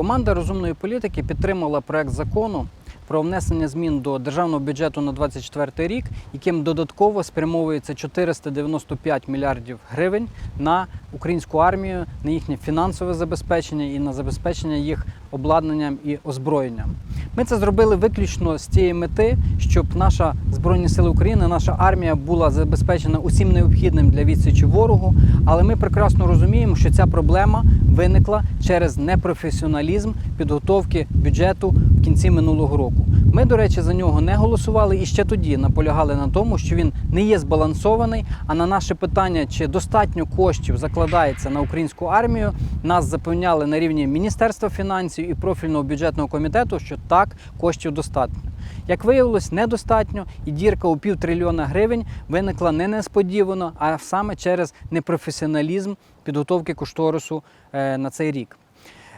Команда розумної політики підтримала проект закону про внесення змін до державного бюджету на 2024 рік, яким додатково спрямовується 495 мільярдів гривень на українську армію, на їхнє фінансове забезпечення і на забезпечення їх обладнанням і озброєнням. Ми це зробили виключно з цієї мети, щоб наша Збройні Сили України, наша армія була забезпечена усім необхідним для відсічі ворогу. Але ми прекрасно розуміємо, що ця проблема виникла через непрофесіоналізм підготовки бюджету в кінці минулого року. Ми, до речі, за нього не голосували і ще тоді наполягали на тому, що він не є збалансований. А на наше питання, чи достатньо коштів закладається на українську армію, нас запевняли на рівні Міністерства фінансів і профільного бюджетного комітету, що так, коштів достатньо. Як виявилось, недостатньо, і дірка у півтрильйона гривень виникла не несподівано, а саме через непрофесіоналізм підготовки кошторису е, на цей рік.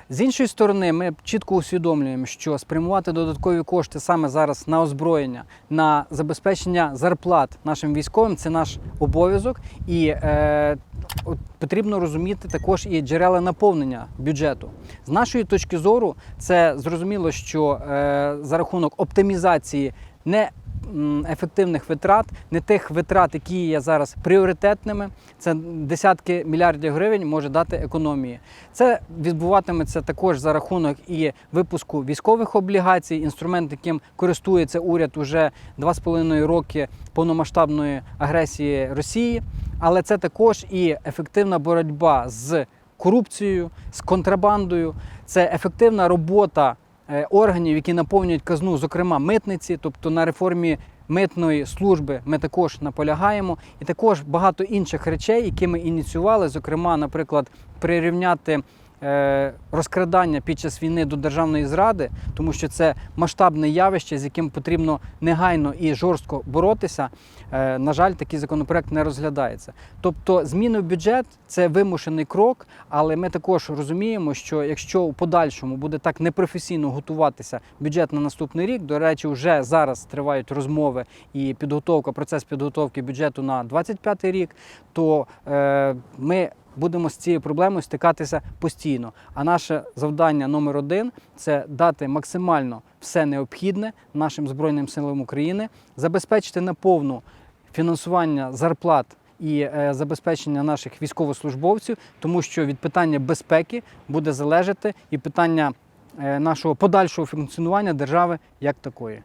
З іншої сторони, ми чітко усвідомлюємо, що спрямувати додаткові кошти саме зараз на озброєння, на забезпечення зарплат нашим військовим це наш обов'язок, і е, от потрібно розуміти також і джерела наповнення бюджету. З нашої точки зору, це зрозуміло, що е, за рахунок оптимізації не ефективних витрат, не тих витрат, які є зараз пріоритетними. Це десятки мільярдів гривень може дати економії. Це відбуватиметься також за рахунок і випуску військових облігацій, інструмент, яким користується уряд уже 2,5 роки повномасштабної агресії Росії. Але це також і ефективна боротьба з корупцією, з контрабандою, це ефективна робота органів, які наповнюють казну, зокрема митниці, тобто на реформі митної служби ми також наполягаємо, і також багато інших речей, які ми ініціювали, зокрема, наприклад, прирівняти. Е, Розкрадання під час війни до державної зради, тому що це масштабне явище, з яким потрібно негайно і жорстко боротися. Е, На жаль, такий законопроект не розглядається. Тобто, зміни в бюджет це вимушений крок, але ми також розуміємо, що якщо у подальшому буде так непрофесійно готуватися бюджет на наступний рік, до речі, вже зараз тривають розмови і підготовка, процес підготовки бюджету на 25 рік, то е, ми будемо з цією проблемою стикатися постійно. А наше завдання номер один це дати максимально все необхідне нашим Збройним силам України, забезпечити наповну фінансування зарплат. І е, забезпечення наших військовослужбовців, тому що від питання безпеки буде залежати і питання е, нашого подальшого функціонування держави як такої.